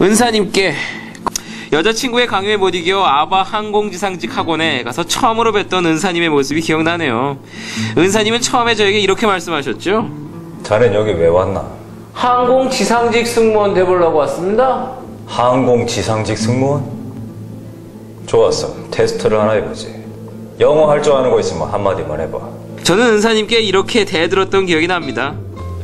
은사님께 여자친구의 강요에 못 이겨 아바 항공지상직 학원에 가서 처음으로 뵀던 은사님의 모습이 기억나네요. 은사님은 처음에 저에게 이렇게 말씀하셨죠. 자넨 여기 왜 왔나? 항공지상직 승무원 돼보려고 왔습니다. 항공지상직 승무원? 좋았어. 테스트를 하나 해보지. 영어 할 줄 아는 거 있으면 한마디만 해봐. 저는 은사님께 이렇게 대들었던 기억이 납니다.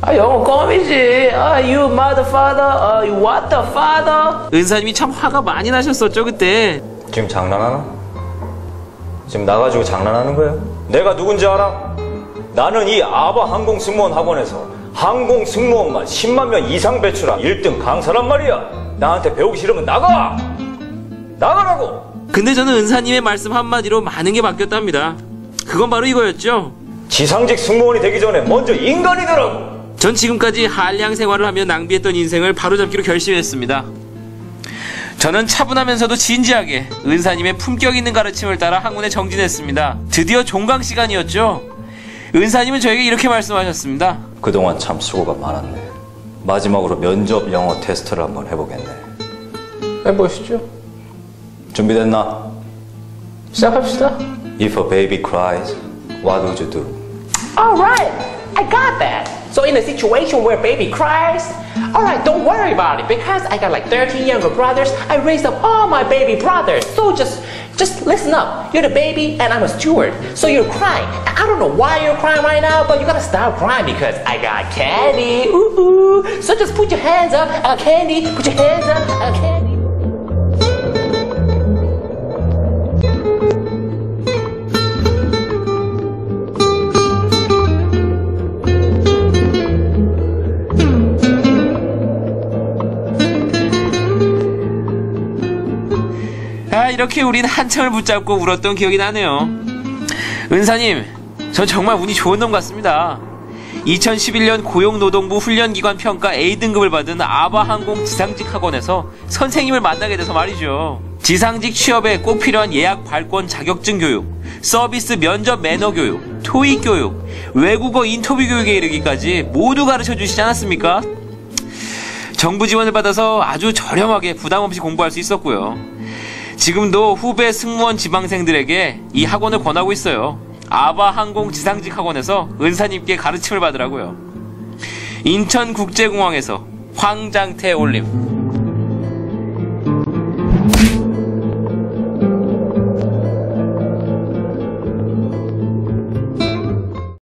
아 영어 껌이지. 아 you mother father. 아 you what the father. 은사님이 참 화가 많이 나셨었죠 그때. 지금 장난하나? 지금 나가지고 장난하는 거야? 내가 누군지 알아? 나는 이 아바 항공 승무원 학원에서 항공 승무원만 10만 명 이상 배출한 1등 강사란 말이야. 나한테 배우기 싫으면 나가! 나가라고! 근데 저는 은사님의 말씀 한마디로 많은 게 바뀌었답니다. 그건 바로 이거였죠. 지상직 승무원이 되기 전에 먼저 인간이 되라고! 전 지금까지 한량 생활을 하며 낭비했던 인생을 바로잡기로 결심했습니다. 저는 차분하면서도 진지하게 은사님의 품격 있는 가르침을 따라 학문에 정진했습니다. 드디어 종강 시간이었죠. 은사님은 저에게 이렇게 말씀하셨습니다. 그동안 참 수고가 많았네. 마지막으로 면접 영어 테스트를 한번 해보겠네. 해보시죠. 준비됐나? 시작합시다. If a baby cries, what would you do? All right, I got that. So in a situation where baby cries, all right, don't worry about it because I got like 13 younger brothers. I raised up all my baby brothers. So just just listen up. You're the baby and I'm a steward. So you're crying. I don't know why you're crying right now, but you gotta stop crying because I got candy. Ooh, ooh. So just put your hands up. I got candy. Put your hands up. I got candy. 이렇게 우린 한참을 붙잡고 울었던 기억이 나네요. 은사님, 전 정말 운이 좋은 놈 같습니다. 2011년 고용노동부 훈련기관 평가 A등급을 받은 아바항공 지상직 학원에서 선생님을 만나게 돼서 말이죠. 지상직 취업에 꼭 필요한 예약 발권 자격증 교육, 서비스 면접 매너 교육, 토익 교육, 외국어 인터뷰 교육에 이르기까지 모두 가르쳐 주시지 않았습니까? 정부 지원을 받아서 아주 저렴하게 부담 없이 공부할 수 있었고요. 지금도 후배 승무원 지망생들에게 이 학원을 권하고 있어요. 아바 항공 지상직 학원에서 은사님께 가르침을 받으라고요. 인천국제공항에서 황장태 올림.